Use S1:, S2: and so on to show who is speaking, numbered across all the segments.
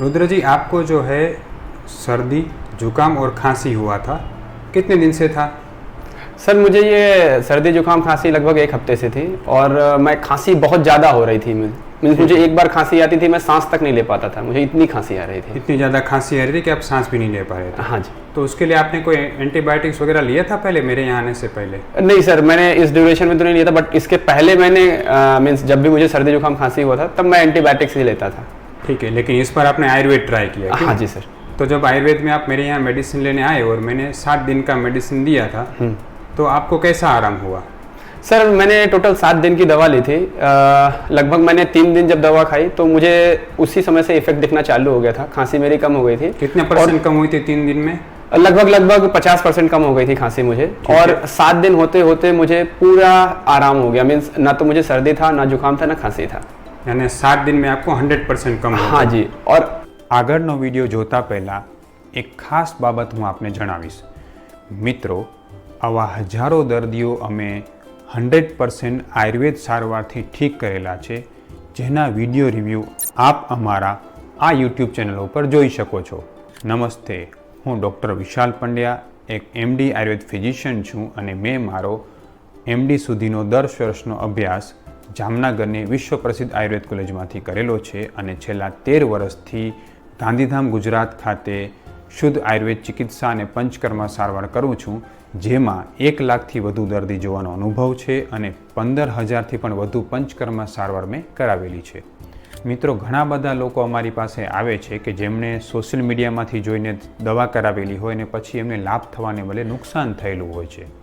S1: रुद्र जी आपको जो है सर्दी जुकाम और खांसी हुआ था। कितने दिन से था?
S2: सर मुझे ये सर्दी जुकाम खांसी लगभग एक हफ़्ते से थी और मैं खांसी बहुत ज़्यादा हो रही थी मीन्स मुझे एक बार खांसी आती थी मैं सांस तक नहीं ले पाता था। मुझे इतनी खांसी आ रही थी।
S1: इतनी ज़्यादा खांसी आ रही थी कि आप सांस भी नहीं ले पा रहे थे।
S2: हाँ जी।
S1: तो उसके लिए आपने कोई एंटीबायोटिक्स वगैरह लिया था पहले मेरे यहाँ आने से पहले?
S2: नहीं सर मैंने इस ड्यूरेशन में तो नहीं लिया था बट इसके पहले मैंने मीन्स जब भी मुझे सर्दी जुकाम खांसी हुआ था तब मैं एंटीबायोटिक्स ही लेता था।
S1: ठीक है लेकिन इस पर आपने आयुर्वेद ट्राई किया
S2: हाँ? जी सर।
S1: तो जब आयुर्वेद में आप मेरे यहाँ मेडिसिन लेने आए और मैंने सात दिन का मेडिसिन दिया था तो आपको कैसा आराम हुआ?
S2: सर मैंने टोटल सात दिन की दवा ली थी। लगभग मैंने तीन दिन जब दवा खाई तो मुझे उसी समय से इफ़ेक्ट दिखना चालू हो गया था। खांसी मेरी कम हो गई थी।
S1: कितने परसेंट कम हुई थी तीन दिन में?
S2: लगभग लगभग पचास परसेंट कम हो गई थी खांसी मुझे। और सात दिन होते होते मुझे पूरा आराम हो गया। मीन्स ना तो मुझे सर्दी था ना जुकाम था ना खांसी था।
S1: અને સાત દિન મેં आपको हंड्रेड परसेंट કમ हाँ
S2: जी और
S1: આગળનો વીડિયો જોતા પહેલાં એક ખાસ બાબત હું આપને જણાવીશ. મિત્રો આવા હજારો દર્દીઓ અમે હંડ્રેડ પરસેન્ટ આયુર્વેદ સારવારથી ઠીક કરેલા છે જેના વીડિયો રિવ્યૂ આપ અમારા આ યુટ્યુબ ચેનલ ઉપર જોઈ શકો છો. નમસ્તે હું ડૉક્ટર વિશાલ પંડ્યા એક એમડી આયુર્વેદ ફિઝિશિયન છું અને મેં મારો એમડી સુધીનો દસ વર્ષનો અભ્યાસ જામનગરની વિશ્વ પ્રસિદ્ધ આયુર્વેદ કોલેજમાંથી કરેલો છે અને છેલ્લા તેર વર્ષથી ગાંધીધામ ગુજરાત ખાતે શુદ્ધ આયુર્વેદ ચિકિત્સા અને પંચકર્મ સારવાર કરું છું, જેમાં એક લાખથી વધુ દર્દી જોવાનો અનુભવ છે અને પંદર હજારથી પણ વધુ પંચકર્મ સારવાર મેં કરાવેલી છે. મિત્રો, ઘણા બધા લોકો અમારી પાસે આવે છે કે જેમણે સોશિયલ મીડિયામાંથી જોઈને દવા કરાવેલી હોય અને પછી એમને લાભ થવાને બદલે નુકસાન થયેલું હોય છે.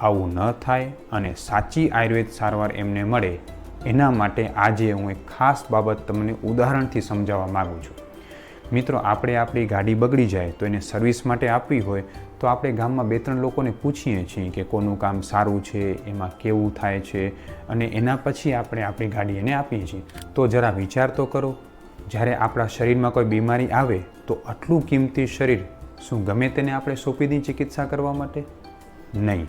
S1: આવું ન થાય અને સાચી આયુર્વેદ સારવાર એમને મળે, એના માટે આજે હું એક ખાસ બાબત તમને ઉદાહરણથી સમજાવવા માગું છું. મિત્રો, આપણે આપણી ગાડી બગડી જાય તો એને સર્વિસ માટે આપવી હોય, તો આપણે ગામમાં બે ત્રણ લોકોને પૂછીએ છીએ કે કોનું કામ સારું છે, એમાં કેવું થાય છે, અને એના પછી આપણે આપણી ગાડી એને આપીએ છીએ. તો જરા વિચાર તો કરો, જ્યારે આપણા શરીરમાં કોઈ બીમારી આવે, તો આટલું કિંમતી શરીર શું ગમે તેને આપણે સોંપી દઈએ ચિકિત્સા કરવા માટે? નહીં.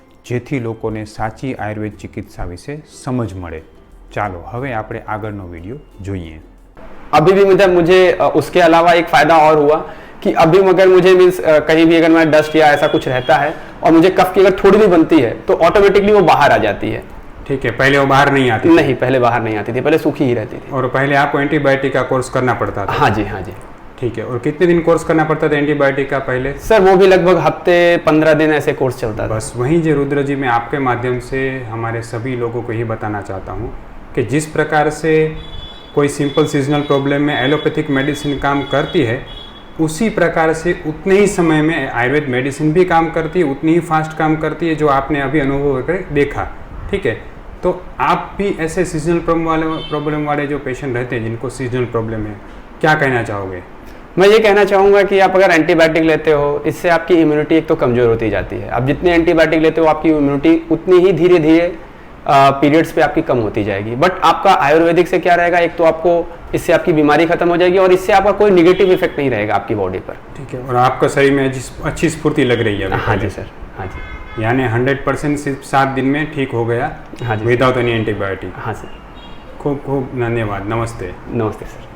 S1: જેથી લોકોને સાચી આયુર્વેદ ચિકિત્સા વિશે સમજ મળે ચાલો હવે આપણે આગળનો વિડીયો જોઈએ
S2: अभी भी मुझे मुझे अ, उसके अलावा एक फ़ायदा और हुआ कि अभी अगर मुझे मीन्स कहीं भी अगर मैं डस्ट या ऐसा कुछ रहता है और मुझे कफ की अगर थोड़ी भी बनती है तो ऑटोमेटिकली वो बाहर आ जाती है
S1: ठीक है पहले वो बाहर नहीं आती थी
S2: नहीं पहले बाहर नहीं आती थी पहले सूखी ही रहती थी
S1: और पहले आपको एंटीबायोटिक का कोर्स करना पड़ता था
S2: हाँ जी हाँ जी
S1: ठीक है। और कितने दिन कोर्स करना पड़ता था एंटीबायोटिक का पहले?
S2: सर वो भी लगभग हफ़्ते पंद्रह दिन ऐसे कोर्स चलता था।
S1: बस वहीं जे रुद्र जी मैं आपके माध्यम से हमारे सभी लोगों को ये बताना चाहता हूँ कि जिस प्रकार से कोई सिंपल सीजनल प्रॉब्लम में एलोपैथिक मेडिसिन काम करती है उसी प्रकार से उतने ही समय में आयुर्वेद मेडिसिन भी काम करती है उतनी ही फास्ट काम करती है जो आपने अभी अनुभव करके देखा। ठीक है? तो आप भी ऐसे सीजनल प्रॉब्लम वाले प्रॉब्लम वाले जो पेशेंट रहते हैं जिनको सीजनल प्रॉब्लम है क्या कहना चाहोगे?
S2: मैं ये कहना चाहूँगा कि आप अगर एंटीबायोटिक लेते हो इससे आपकी इम्यूनिटी एक तो कमज़ोर होती जाती है। आप जितने एंटीबायोटिक लेते हो आपकी इम्यूनिटी उतनी ही धीरे धीरे पीरियड्स पे आपकी कम होती जाएगी। बट आपका आयुर्वेदिक से क्या रहेगा? एक तो आपको इससे आपकी बीमारी खत्म हो जाएगी और इससे आपका कोई निगेटिव इफ़ेक्ट नहीं रहेगा आपकी बॉडी पर।
S1: ठीक है और आपका शरीर में जिस अच्छी स्फूर्ति लग रही है
S2: हाँ जी सर हाँ जी।
S1: यानी हंड्रेड परसेंट सिर्फ़ सात दिन में ठीक हो गया
S2: हाँ जी।
S1: विदाउट एनी एंटीबायोटिक
S2: हाँ सर।
S1: खूब खूब धन्यवाद। नमस्ते।
S2: नमस्ते सर।